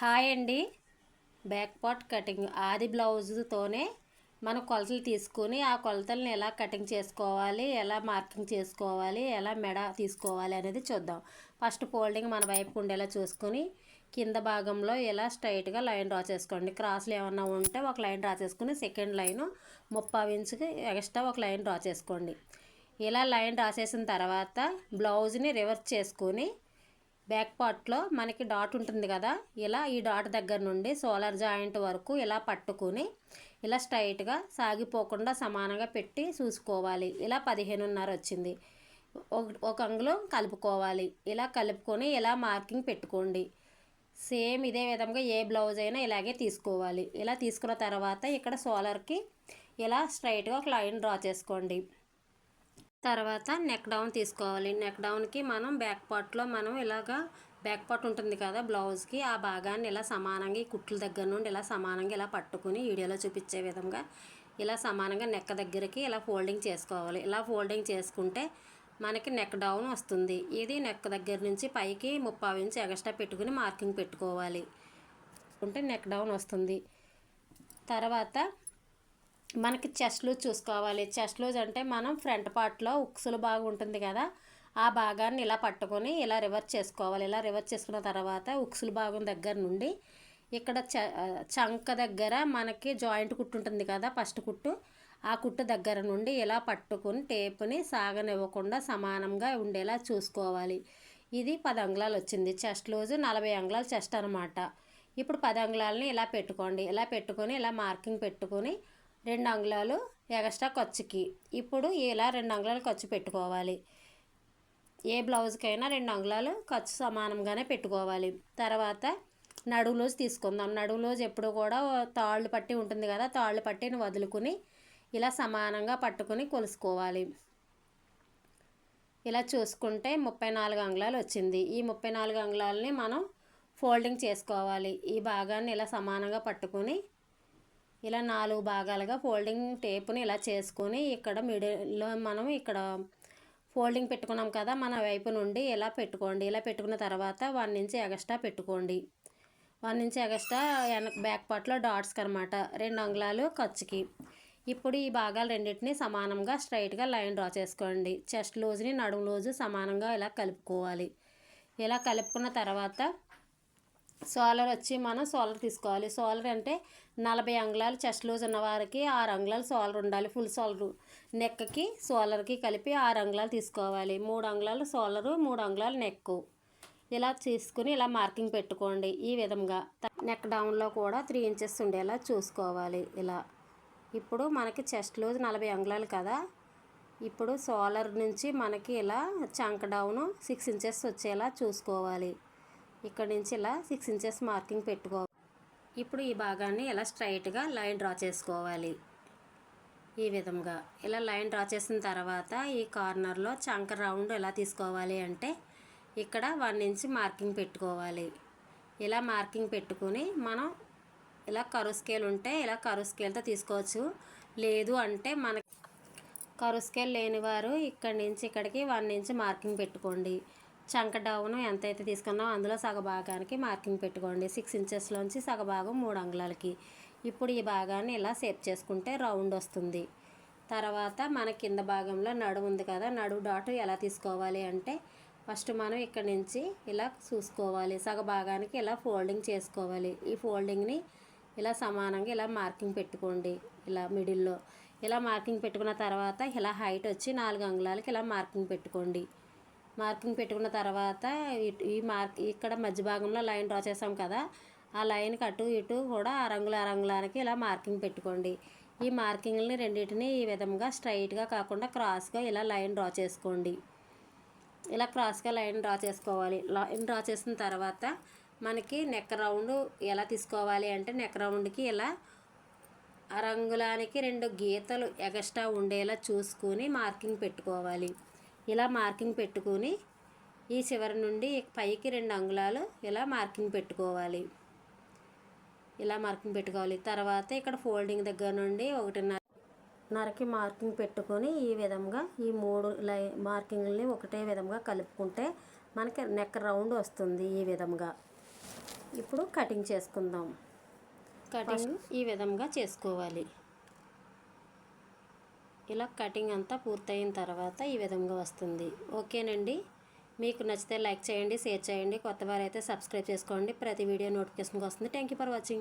Hi అండి. Back part cutting. ఆది బ్లౌజ్తోనే మనం కొలతలు తీసుకుని ఆ కొలతల్ని ఎలా కటింగ్ చేసుకోవాలి ఎలా మార్కింగ్ చేసుకోవాలి ఎలా మెడ తీసుకోవాలి అనేది చూద్దాం. ఫస్ట్ ఫోల్డింగ్ మన వైపు ఉండేలా చూసుకొని కింద భాగంలో ఇలా స్ట్రైట్గా లైన్ డ్రా చేసుకోండి. క్రాస్లు ఏమన్నా ఉంటే ఒక లైన్ డ్రా చేసుకుని సెకండ్ లైన్ ముప్పై ఇంచుకి ఎక్స్ట్రా ఒక లైన్ డ్రా చేసుకోండి. ఇలా లైన్ డ్రా చేసిన తర్వాత బ్లౌజ్ని రివర్స్ చేసుకొని బ్యాక్ పార్ట్లో మనకి డాట్ ఉంటుంది కదా ఇలా ఈ డాట్ దగ్గర నుండి సోలార్ జాయింట్ వరకు ఇలా పట్టుకుని ఇలా స్ట్రైట్గా సాగిపోకుండా సమానంగా పెట్టి చూసుకోవాలి. ఇలా పదిహేనున్నర వచ్చింది. ఒక అంగుళం కలుపుకోవాలి. ఇలా కలుపుకొని ఇలా మార్కింగ్ పెట్టుకోండి. సేమ్ ఇదే విధంగా ఏ బ్లౌజ్ అయినా ఇలాగే తీసుకోవాలి. ఇలా తీసుకున్న తర్వాత ఇక్కడ సోలర్కి ఇలా స్ట్రైట్గా ఒక లైన్ డ్రా చేసుకోండి. తర్వాత నెక్ డౌన్ తీసుకోవాలి. నెక్ డౌన్కి మనం బ్యాక్ పార్ట్లో మనం ఇలాగా బ్యాక్ పార్ట్ ఉంటుంది కదా బ్లౌజ్కి ఆ భాగాన్ని ఇలా సమానంగా ఈ కుట్ల దగ్గర నుండి ఇలా సమానంగా ఇలా పట్టుకుని వీడియోలో చూపించే విధంగా ఇలా సమానంగా నెక్ దగ్గరికి ఇలా ఫోల్డింగ్ చేసుకోవాలి. ఇలా ఫోల్డింగ్ చేసుకుంటే మనకి నెక్ డౌన్ వస్తుంది. ఇది నెక్ దగ్గర నుంచి పైకి ముప్పై ఇంచు ఎగస్ట్రా పెట్టుకుని మార్కింగ్ పెట్టుకోవాలి. ఉంటే నెక్ డౌన్ వస్తుంది. తర్వాత మనకి చెస్ట్ లూజ్ చూసుకోవాలి. చెస్ట్ లూజ్ అంటే మనం ఫ్రంట్ పార్ట్లో ఉక్సులు బాగా ఉంటుంది కదా ఆ భాగాన్ని ఇలా పట్టుకొని ఇలా రివర్స్ చేసుకోవాలి. ఇలా రివర్స్ చేసుకున్న తర్వాత ఉక్సులు భాగం దగ్గర నుండి ఇక్కడ చ చంక దగ్గర మనకి జాయింట్ కుట్టు ఉంటుంది కదా ఫస్ట్ కుట్టు. ఆ కుట్టు దగ్గర నుండి ఇలా పట్టుకొని టేపుని సాగనివ్వకుండా సమానంగా ఉండేలా చూసుకోవాలి. ఇది పది అంగుళాలు వచ్చింది. చెస్ట్ లోజు నలభై అంగుళాలు చెస్ట్ అనమాట ఇప్పుడు పది అంగుళాలని ఇలా పెట్టుకోండి. ఇలా పెట్టుకొని ఇలా మార్కింగ్ పెట్టుకొని రెండు అంగుళాలు ఎగస్ట్రా ఖర్చుకి. ఇప్పుడు ఇలా రెండు అంగుళాలు ఖర్చు పెట్టుకోవాలి. ఏ బ్లౌజ్కైనా రెండు అంగుళాలు ఖర్చు సమానంగానే పెట్టుకోవాలి. తర్వాత నడువులోజ్ తీసుకుందాం. నడువులోజు ఎప్పుడు కూడా తాళ్ళు పట్టి ఉంటుంది కదా తాళ్ళు పట్టిని వదులుకుని ఇలా సమానంగా పట్టుకుని కొలుసుకోవాలి. ఇలా చూసుకుంటే ముప్పై నాలుగు అంగుళాలు వచ్చింది. ఈ ముప్పై నాలుగు అంగుళాలని మనం ఫోల్డింగ్ చేసుకోవాలి. ఈ భాగాన్ని ఇలా సమానంగా పట్టుకొని ఇలా నాలుగు భాగాలుగా ఫోల్డింగ్ టేప్ని ఇలా చేసుకొని ఇక్కడ మిడిల్లో మనం ఇక్కడ ఫోల్డింగ్ పెట్టుకున్నాం కదా మన వైపు నుండి ఇలా పెట్టుకోండి. ఇలా పెట్టుకున్న తర్వాత వన్ నుంచి ఎగస్ట్రా పెట్టుకోండి. వన్ నుంచి ఎగస్ట్రా వెనక బ్యాక్ పార్ట్లో డాట్స్కి అనమాట రెండు అంగుళాలు ఖర్చుకి. ఇప్పుడు ఈ భాగాలు రెండింటిని సమానంగా స్ట్రైట్గా లైన్ డ్రా చేసుకోండి. చెస్ట్ లూజ్ని నడుము లూజు సమానంగా ఇలా కలుపుకోవాలి. ఇలా కలుపుకున్న తర్వాత సోలర్ వచ్చి మనం సోలర్ తీసుకోవాలి. సోలర్ అంటే నలభై అంగుళాలు చెస్ట్ లూజ్ ఉన్న వారికి ఆరు అంగుళాలు సోలర్ ఉండాలి. ఫుల్ సోలరు నెక్కి సోలర్కి కలిపి ఆరు అంగుళాలు తీసుకోవాలి. మూడు అంగుళాలు సోలరు మూడు అంగుళాలు నెక్కు. ఇలా తీసుకుని ఇలా మార్కింగ్ పెట్టుకోండి ఈ విధంగా. నెక్ డౌన్లో కూడా త్రీ ఇంచెస్ ఉండేలా చూసుకోవాలి ఇలా. ఇప్పుడు మనకి చెస్ట్ లూజ్ నలభై అంగుళాలు కదా. ఇప్పుడు సోలర్ నుంచి మనకి ఇలా చంక డౌను సిక్స్ ఇంచెస్ వచ్చేలా చూసుకోవాలి. ఇక్కడ నుంచి ఇలా సిక్స్ ఇంచెస్ మార్కింగ్ పెట్టుకో. ఇప్పుడు ఈ భాగాన్ని ఇలా స్ట్రైట్గా లైన్ డ్రా చేసుకోవాలి? ఈ విధంగా ఇలా లైన్ డ్రా చేసిన తర్వాత ఈ కార్నర్లో చంక రౌండ్ ఎలా తీసుకోవాలి అంటే ఇక్కడ వన్ ఇంచ్ మార్కింగ్ పెట్టుకోవాలి. ఇలా మార్కింగ్ పెట్టుకుని మనం ఇలా కరు స్కేల్ ఉంటే ఇలా కరు స్కేల్తో తీసుకోవచ్చు. లేదు అంటే మన కరు స్కేల్ లేనివారు ఇక్కడి నుంచి ఇక్కడికి వన్ ఇంచ్ మార్కింగ్ పెట్టుకోండి. చంక డౌన్ ఎంతైతే తీసుకున్నామో అందులో సగభాగానికి మార్కింగ్ పెట్టుకోండి. సిక్స్ ఇంచెస్లోంచి సగభాగం మూడు అంగుళాలకి. ఇప్పుడు ఈ భాగాన్ని ఇలా సేప్ చేసుకుంటే రౌండ్ వస్తుంది. తర్వాత మన కింద భాగంలో నడుము ఉంది కదా నడువు డాట్ ఎలా తీసుకోవాలి అంటే ఫస్ట్ మనం ఇక్కడ నుంచి ఇలా చూసుకోవాలి. సగ భాగానికి ఇలా ఫోల్డింగ్ చేసుకోవాలి. ఈ ఫోల్డింగ్ని ఇలా సమానంగా ఇలా మార్కింగ్ పెట్టుకోండి. ఇలా మిడిల్లో. ఇలా మార్కింగ్ పెట్టుకున్న తర్వాత ఇలా హైట్ వచ్చి నాలుగు అంగుళాలకి ఇలా మార్కింగ్ పెట్టుకోండి. మార్కింగ్ పెట్టుకున్న తర్వాత ఈ మార్క్ ఇక్కడ మధ్య భాగంలో లైన్ డ్రా చేసాం కదా ఆ లైన్కి అటు ఇటు కూడా ఆ రంగుల రంగులానికి ఇలా మార్కింగ్ పెట్టుకోండి. ఈ మార్కింగ్ని రెండింటిని ఈ విధంగా స్ట్రైట్గా కాకుండా క్రాస్గా ఇలా లైన్ డ్రా చేసుకోండి. ఇలా క్రాస్గా లైన్ డ్రా చేసుకోవాలి. లైన్ డ్రా చేసిన తర్వాత మనకి నెక్ రౌండ్ ఎలా తీసుకోవాలి అంటే నెక్ రౌండ్కి ఇలా ఆ రంగులానికి రెండు గీతలు ఎగస్ట్రా ఉండేలా చూసుకొని మార్కింగ్ పెట్టుకోవాలి. ఇలా మార్కింగ్ పెట్టుకొని ఈ చివరి నుండి పైకి రెండు అంగుళాలు ఇలా మార్కింగ్ పెట్టుకోవాలి. ఇలా మార్కింగ్ పెట్టుకోవాలి. తర్వాత ఇక్కడ ఫోల్డింగ్ దగ్గర నుండి ఒకటిన్నర నరకి మార్కింగ్ పెట్టుకొని ఈ విధంగా ఈ మూడు లై మార్కింగ్ని ఒకటే విధంగా కలుపుకుంటే మనకి నెక్ రౌండ్ వస్తుంది ఈ విధంగా. ఇప్పుడు కటింగ్ చేసుకుందాం. కటింగ్ ఈ విధంగా చేసుకోవాలి. ఇలా కటింగ్ అంతా పూర్తయిన తర్వాత ఈ విధంగా వస్తుంది. ఓకేనండి? మీకు నచ్చితే లైక్ చేయండి షేర్ చేయండి. కొత్త వారైతే సబ్స్క్రైబ్ చేసుకోండి. ప్రతి వీడియో నోటిఫికేషన్కి వస్తుంది. Thank you for watching.